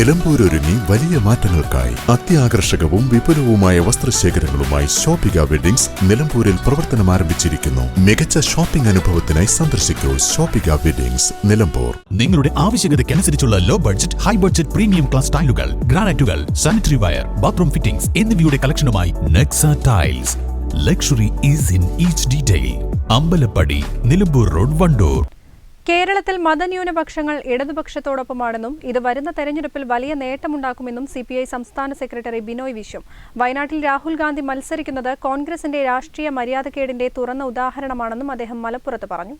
നിലമ്പൂരൊരുങ്ങി വലിയ മാറ്റങ്ങൾക്കായി അത്യാകർഷകവും വിപുലവുമായ വസ്ത്രശേഖരങ്ങളുമായി ഷോപ്പിക വെഡിങ്സ് നിലമ്പൂരിൽ പ്രവർത്തനം ആരംഭിച്ചിരിക്കുന്നു. മികച്ച ഷോപ്പിംഗ് അനുഭവത്തിനായി സന്ദർശിക്കൂ ഷോപ്പിക വെഡിങ്സ് നിലമ്പൂർ. നിങ്ങളുടെ ആവശ്യകതയ്ക്കനുസരിച്ചുള്ള low budget high budget premium class ടൈലുകൾ ഗ്രാനൈറ്റുകൾ സാനിറ്ററി വയർ ബാത്റൂം ഫിറ്റിംഗ്സ് എന്നിവയുടെ കളക്ഷനുമായി Nexa tiles luxury is in each detail Ambalappadi Nilambur road Vandoor. കേരളത്തിൽ മതന്യൂനപക്ഷങ്ങൾ ഇടതുപക്ഷത്തോടൊപ്പമാണെന്നും ഇത് വരുന്ന തെരഞ്ഞെടുപ്പിൽ വലിയ നേട്ടമുണ്ടാക്കുമെന്നും സി പി ഐ സംസ്ഥാന സെക്രട്ടറി ബിനോയ് വിശ്വം. വയനാട്ടിൽ രാഹുൽ ഗാന്ധി മത്സരിക്കുന്നത് കോൺഗ്രസിന്റെ രാഷ്ട്രീയ മര്യാദക്കേടിന്റെ തുറന്ന ഉദാഹരണമാണെന്നും അദ്ദേഹം മലപ്പുറത്ത് പറഞ്ഞു.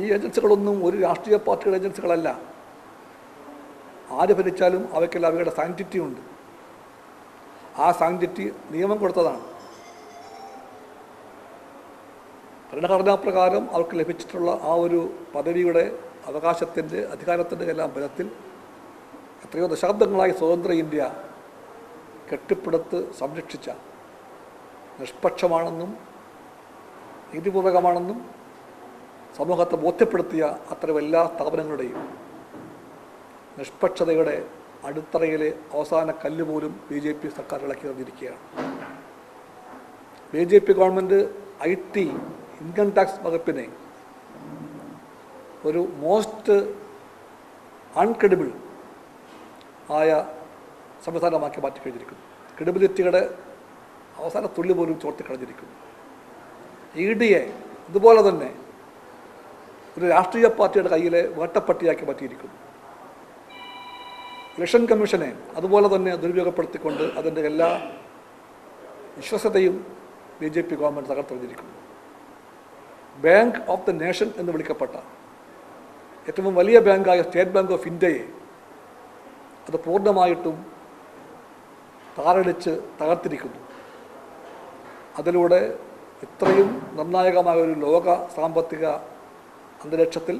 ഈ ഏജൻസികളൊന്നും ഒരു രാഷ്ട്രീയ പാർട്ടിയുടെ ഏജൻസികളല്ല. ആര് ഭരിച്ചാലും അവയ്ക്കെല്ലാം അവയുടെ സാങ്ക്ടിറ്റി ഉണ്ട്. ആ സാങ്ക്ടിറ്റി നിയമം കൊടുത്തതാണ്. ഭരണഘടനാ പ്രകാരം അവർക്ക് ലഭിച്ചിട്ടുള്ള ആ ഒരു പദവിയുടെ അവകാശത്തിന്റെ അധികാരത്തിന്റെ എല്ലാം ബലത്തിൽ എത്രയോ ദശാബ്ദങ്ങളായി സ്വതന്ത്ര ഇന്ത്യ കെട്ടിപ്പടുത്ത് സംരക്ഷിച്ച നിഷ്പക്ഷമാണെന്നും നീതിപൂർവകമാണെന്നും സമൂഹത്തെ ബോധ്യപ്പെടുത്തിയ അത്തരം എല്ലാ സ്ഥാപനങ്ങളുടെയും നിഷ്പക്ഷതയുടെ അടിത്തറയിലെ അവസാന കല്ല് പോലും ബി ജെ പി സർക്കാർ ഇളക്കി തന്നിരിക്കുകയാണ്. B J P government I T income tax വകുപ്പിനെ ഒരു മോസ്റ്റ് അൺക്രെഡിബിൾ ആയ സംവിധാനമാക്കി മാറ്റി കഴിഞ്ഞിരിക്കുന്നു ക്രെഡിബിലിറ്റിയുടെ അവസാന തുള്ളി പോലും ചോർത്തിക്കളഞ്ഞിരിക്കുന്നു ഇ ഡി എ ഇതുപോലെ തന്നെ ഒരു രാഷ്ട്രീയ പാർട്ടിയുടെ കയ്യിലെ വേട്ടപ്പട്ടിയാക്കി മാറ്റിയിരിക്കുന്നു. ഇലക്ഷൻ കമ്മീഷനെ അതുപോലെ തന്നെ ദുരുപയോഗപ്പെടുത്തിക്കൊണ്ട് അതിന്റെ എല്ലാ വിശ്വസതയും ബി ജെ പി ഗവൺമെന്റ് തകർത്തെറിഞ്ഞിരിക്കുന്നു. ബാങ്ക് ഓഫ് ദ നേഷൻ എന്ന് വിളിക്കപ്പെട്ട ഏറ്റവും വലിയ ബാങ്കായ സ്റ്റേറ്റ് ബാങ്ക് ഓഫ് ഇന്ത്യയെ അത് പൂർണമായിട്ടും താറടിച്ച് തകർത്തിരിക്കുന്നു. അതിലൂടെ ഇത്രയും നിർണായകമായ ഒരു ലോക സാമ്പത്തിക അന്തരീക്ഷത്തിൽ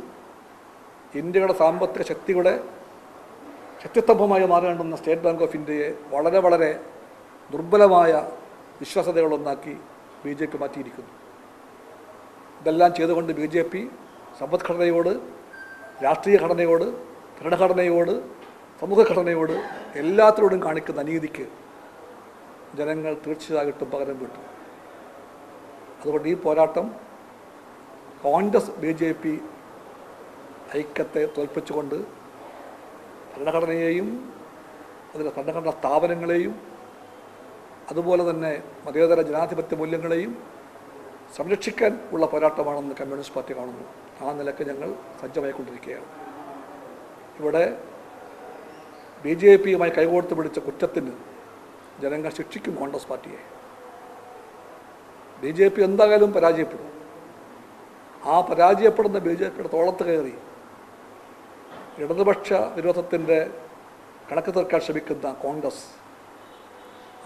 ഇന്ത്യയുടെ സാമ്പത്തിക ശക്തിയുടെ ശക്തിസ്തംഭമായി മാറേണ്ടുന്ന സ്റ്റേറ്റ് ബാങ്ക് ഓഫ് ഇന്ത്യയെ വളരെ വളരെ ദുർബലമായ വിശ്വാസതകളൊന്നാക്കി ബി ജെ പി മാറ്റിയിരിക്കുന്നു. ഇതെല്ലാം ചെയ്തുകൊണ്ട് ബി ജെ പി സമ്പദ്ഘടനയോട് രാഷ്ട്രീയ ഘടനയോട് ഭരണഘടനയോട് സമൂഹഘടനയോട് എല്ലാത്തിനോടും കാണിക്കുന്ന അനീതിക്ക് ജനങ്ങൾ തീർച്ചയായിട്ടും പകരം കിട്ടും അതുകൊണ്ട് ഈ പോരാട്ടം കോൺഗ്രസ് ബി ജെ പി ഐക്യത്തെ തോൽപ്പിച്ചുകൊണ്ട് ഭരണഘടനയെയും അതിലെ ഭരണഘടനാ സ്ഥാപനങ്ങളെയും അതുപോലെ തന്നെ മതേതര ജനാധിപത്യ മൂല്യങ്ങളെയും സംരക്ഷിക്കാൻ ഉള്ള പോരാട്ടമാണെന്ന് കമ്മ്യൂണിസ്റ്റ് പാർട്ടി കാണുന്നു. ആ നിലയ്ക്ക് ഞങ്ങൾ സജ്ജമായിക്കൊണ്ടിരിക്കുകയാണ്. ഇവിടെ ബി ജെ പിയുമായി കൈകോർത്ത് പിടിച്ച കുറ്റത്തിന് ജനങ്ങൾ ശിക്ഷിക്കും കോൺഗ്രസ് പാർട്ടിയെ. ബി ജെ പി എന്തായാലും പരാജയപ്പെടും. ആ പരാജയപ്പെടുന്ന ബി ജെ പിയുടെ തോളത്ത് കയറി ഇടതുപക്ഷ വിരോധത്തിന്റെ കണക്ക് തീർക്കാൻ ശ്രമിക്കുന്ന കോൺഗ്രസ്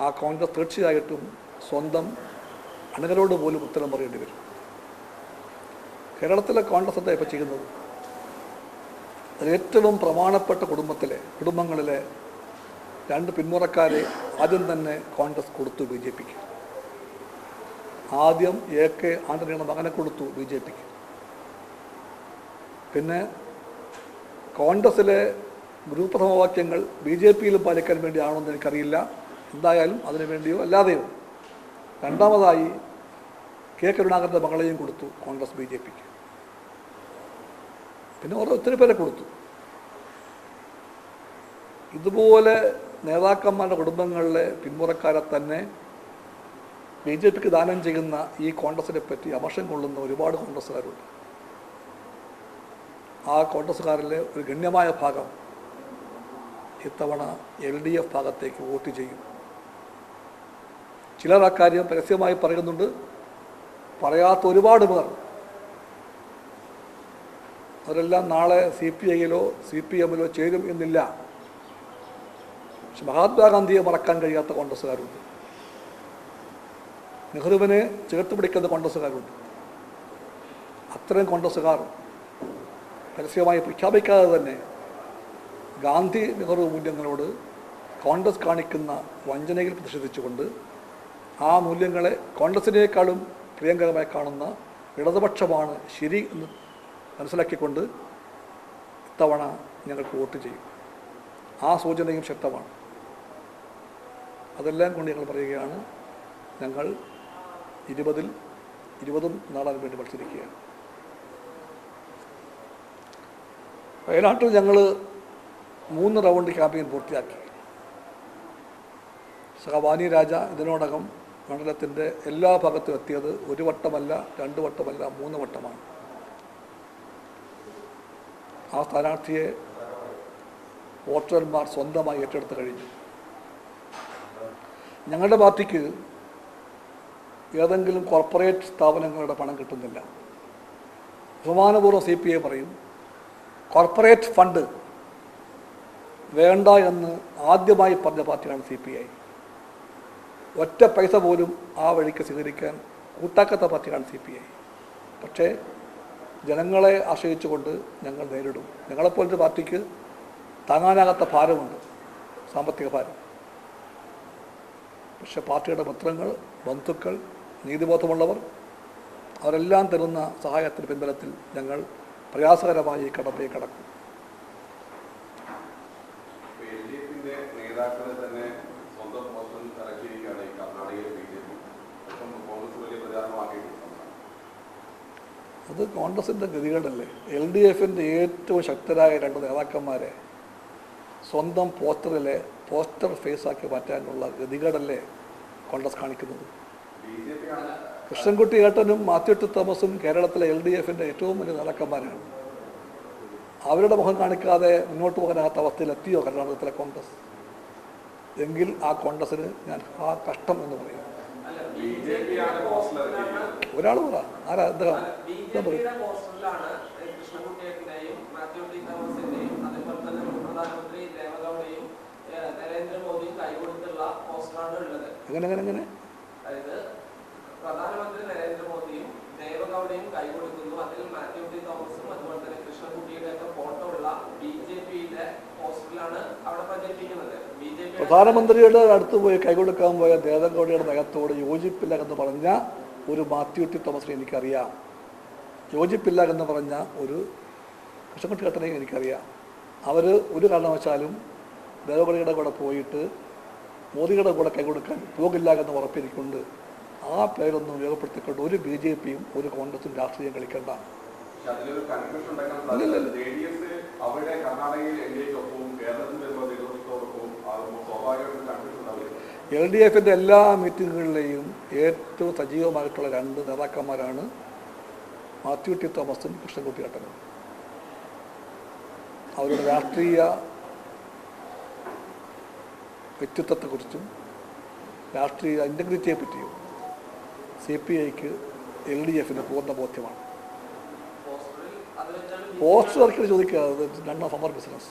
ആ കോൺഗ്രസ് തീർച്ചയായിട്ടും സ്വന്തം അണികളോട് പോലും ഉത്തരം പറയേണ്ടി വരും. കേരളത്തിലെ കോൺഗ്രസ് എന്താ ഇപ്പോൾ ചെയ്യുന്നത്? ഏറ്റവും പ്രമാണപ്പെട്ട കുടുംബത്തിലെ കുടുംബങ്ങളിലെ രണ്ട് പിന്മുറക്കാരെ ആദ്യം തന്നെ കോൺഗ്രസ് കൊടുത്തു ബി ജെ പിക്ക്. ആദ്യം എ കെ ആന്റണിയുടെ മകനെ കൊടുത്തു ബി ജെ പിക്ക്. പിന്നെ കോൺഗ്രസിലെ ഗ്രൂപ്പ് സമവാക്യങ്ങൾ ബി ജെ പിയിലും പാലിക്കാൻ വേണ്ടിയാണോ എന്ന് എനിക്കറിയില്ല. എന്തായാലും അതിനു വേണ്ടിയോ അല്ലാതെയോ. രണ്ടാമതായി കെ കരുണാകരന്റെ മകളെയും കൊടുത്തു കോൺഗ്രസ് ബി ജെ പിക്ക്. പിന്നെ ഓരോ ഒത്തിരി പേരെ കൊടുത്തു. ഇതുപോലെ നേതാക്കന്മാരുടെ കുടുംബങ്ങളിലെ പിന്മുറക്കാരെ തന്നെ ബി ജെ പിക്ക് ദാനം ചെയ്യുന്ന ഈ കോൺഗ്രസിനെ പറ്റി അമർഷം കൊള്ളുന്ന ഒരുപാട് കോൺഗ്രസ്സുകാരുണ്ട്. ആ കോൺഗ്രസ്സുകാരിലെ ഒരു ഗണ്യമായ ഭാഗം ഇത്തവണ എൽ ഡി എഫ് ഭാഗത്തേക്ക് വോട്ട് ചെയ്യും. ചിലർ അക്കാര്യം പരസ്യമായി പറയുന്നുണ്ട്. പറയാത്ത ഒരുപാട് പേർ. അവരെല്ലാം നാളെ സി പി ഐയിലോ സി പി എമ്മിലോ ചേരും എന്നില്ല. പക്ഷെ മഹാത്മാഗാന്ധിയെ മറക്കാൻ കഴിയാത്ത കോൺഗ്രസ്സുകാരുണ്ട്. നെഹ്റുവിനെ ചേർത്ത് പിടിക്കുന്ന കോൺഗ്രസ്സുകാരുണ്ട്. അത്തരം കോൺഗ്രസ്സുകാർ പരസ്യമായി പ്രഖ്യാപിക്കാതെ തന്നെ ഗാന്ധി നെഹ്റു മൂല്യങ്ങളോട് കോൺഗ്രസ് കാണിക്കുന്ന വഞ്ചനയിൽ പ്രതിഷേധിച്ചുകൊണ്ട് ആ മൂല്യങ്ങളെ കോൺഗ്രസിനേക്കാളും പ്രിയങ്കരമായി കാണുന്ന ഇടതുപക്ഷമാണ് ശരി എന്ന് മനസ്സിലാക്കിക്കൊണ്ട് ഇത്തവണ ഞങ്ങൾക്ക് വോട്ട് ചെയ്യും. ആ സൂചനയും ശക്തമാണ്. അതെല്ലാം കൊണ്ട് ഞങ്ങൾ പറയുകയാണ് ഞങ്ങൾ ഇരുപതിൽ ഇരുപതും നേടാൻ വേണ്ടി മത്സരിക്കുകയാണ്. വയനാട്ടിൽ ഞങ്ങൾ മൂന്ന് റൗണ്ട് ക്യാമ്പയിൻ പൂർത്തിയാക്കി. സഹവാനി രാജ ഇതിനോടകം മണ്ഡലത്തിന്റെ എല്ലാ ഭാഗത്തും എത്തിയത് ഒരു വട്ടമല്ല രണ്ട് വട്ടമല്ല മൂന്ന് വട്ടമാണ്. ആ സ്ഥാനാർത്ഥിയെ വോട്ടർമാർ സ്വന്തമായി ഏറ്റെടുത്ത് കഴിഞ്ഞു. ഞങ്ങളുടെ പാർട്ടിക്ക് ഏതെങ്കിലും കോർപ്പറേറ്റ് സ്ഥാപനങ്ങളുടെ പണം കിട്ടുന്നില്ല. ബഹുമാനപൂർവം സി പി ഐ പറയും കോർപ്പറേറ്റ് ഫണ്ട് വേണ്ട എന്ന് ആദ്യമായി പറഞ്ഞ പാർട്ടിയാണ് സി പി ഐ. ഒറ്റ പൈസ പോലും ആ വഴിക്ക് സ്വീകരിക്കാൻ കൂട്ടാക്കാത്ത പാർട്ടിയാണ് സി പി ഐ പക്ഷേ ജനങ്ങളെ ആശ്രയിച്ചുകൊണ്ട് ഞങ്ങൾ നേരിടും. ഞങ്ങളെപ്പോലത്തെ പാർട്ടിക്ക് താങ്ങാനാകാത്ത ഭാരമുണ്ട്. സാമ്പത്തിക ഭാരം. പക്ഷെ പാർട്ടിയുടെ മിത്രങ്ങൾ ബന്ധുക്കൾ നീതിബോധമുള്ളവർ അവരെല്ലാം തരുന്ന സഹായത്തിന് പിന്തുണത്തിൽ ഞങ്ങൾ പ്രയാസകരമായി ഈ കടമ്പയെ കടക്കും. നേതാക്കളെ തന്നെ സ്വന്തം പോസ്റ്റർ ഇറക്കിയിരിക്കുകയാണ് ഈ കർണാടകയിലെ ബി ജെ പി ഒപ്പം കോൺഗ്രസ് വലിയ പ്രചാരണമാക്കിയിട്ടുണ്ട് അത് കോൺഗ്രസിന്റെ ഗതികേടല്ലേ? എൽ ഡി എഫിന്റെ ഏറ്റവും ശക്തരായ രണ്ട് നേതാക്കന്മാരെ സ്വന്തം പോസ്റ്ററിലെ പോസ്റ്റർ ഫേസാക്കി മാറ്റാനുള്ള ഗതികേടല്ലേ കോൺഗ്രസ് കാണിക്കുന്നത്? കൃഷ്ണൻകുട്ടി ഏട്ടനും മാത്യു തോമസും കേരളത്തിലെ എൽ ഡി എഫിന്റെ ഏറ്റവും വലിയ നേതാക്കന്മാരാണ്. അവരുടെ മുഖം കാണിക്കാതെ മുന്നോട്ട് പോകാനാകാത്ത അവസ്ഥയിലെത്തിയോ കർണാടകത്തിലെ കോൺഗ്രസ്? എങ്കിൽ ആ കോൺഗ്രസ്സിന് ഞാൻ ആ കഷ്ടം എന്ന് പറയും. ഒരാൾ പറ. ആരാ? എന്താ എന്താ പറയും. ബിജെപിയുടെ പോസ്റ്ററിലാണ് കൃഷ്ണൻകുട്ടിയേട്ടനെയും മാത്യു ടി തോമസിന്റെയും അതേപോലെ തന്നെ മുൻ പ്രധാനമന്ത്രി ദേവഗൌഡയും ഏഹ്, നരേന്ദ്രമോദിയും കൈകൊടുത്തുള്ള പോസ്റ്ററാണ് ഉള്ളത് എങ്ങനെ എങ്ങനെ എങ്ങനെ അതായത് പ്രധാനമന്ത്രി നരേന്ദ്രമോദിയും ദേവഗൌഡയും കൈകൊടുക്കുന്നു അതിൽ മാത്യു ടി തോമസും അതുപോലെ തന്നെ കൃഷ്ണൻകുട്ടിയുടെ ഒക്കെ ഫോട്ടോ ഉള്ള ബി ജെ പിയുടെ പോസ്റ്ററിലാണ് അവിടെ പ്രചരിപ്പിക്കുന്നത് ബി ജെ പി പ്രധാനമന്ത്രിയുടെ അടുത്ത് പോയി കൈകൊടുക്കാൻ പോയ ദേവഗൗഡയുടെ നഗത്തോട് യോജിപ്പില്ല എന്ന് പറഞ്ഞ ഒരു മാത്യു ടി തോമസിനെ എനിക്കറിയാം. യോജിപ്പില്ല എന്ന് പറഞ്ഞ ഒരു കൃഷ്ണൻകുട്ടി ഏട്ടനെയും എനിക്കറിയാം. അവർ ഒരു കാരണവശാലും ദേവഗൗഡയുടെ കൂടെ പോയിട്ട് മോദിയുടെ കൂടെ കൈകൊടുക്കാൻ പോകില്ല എന്ന് ഉറപ്പിരിക്കുന്നുണ്ട്. ആ പേരൊന്നും ഉപയോഗപ്പെടുത്തിക്കൊണ്ട് ഒരു ബി ജെ പിയും ഒരു കോൺഗ്രസും രാഷ്ട്രീയം കളിക്കേണ്ട. പക്ഷെ അതിലൊരു എൽ ഡി എഫിന്റെ എല്ലാ മീറ്റിങ്ങുകളിലെയും ഏറ്റവും സജീവമായിട്ടുള്ള രണ്ട് നേതാക്കന്മാരാണ് മാത്യു ടി തോമസും കൃഷ്ണൻകുട്ടി ഏട്ടനും അവരുടെ രാഷ്ട്രീയ വ്യക്തിത്വത്തെക്കുറിച്ചും രാഷ്ട്രീയ ഇന്റഗ്രിറ്റിയെ പറ്റിയും സി പി ഐക്ക് എൽ ഡി എഫിന് പൂർണ ബോധ്യമാണ് പോസ്റ്റർ വർക്കിൽ ചോദിക്കുക രൺ ഓഫ് അവർ ബിസിനസ്.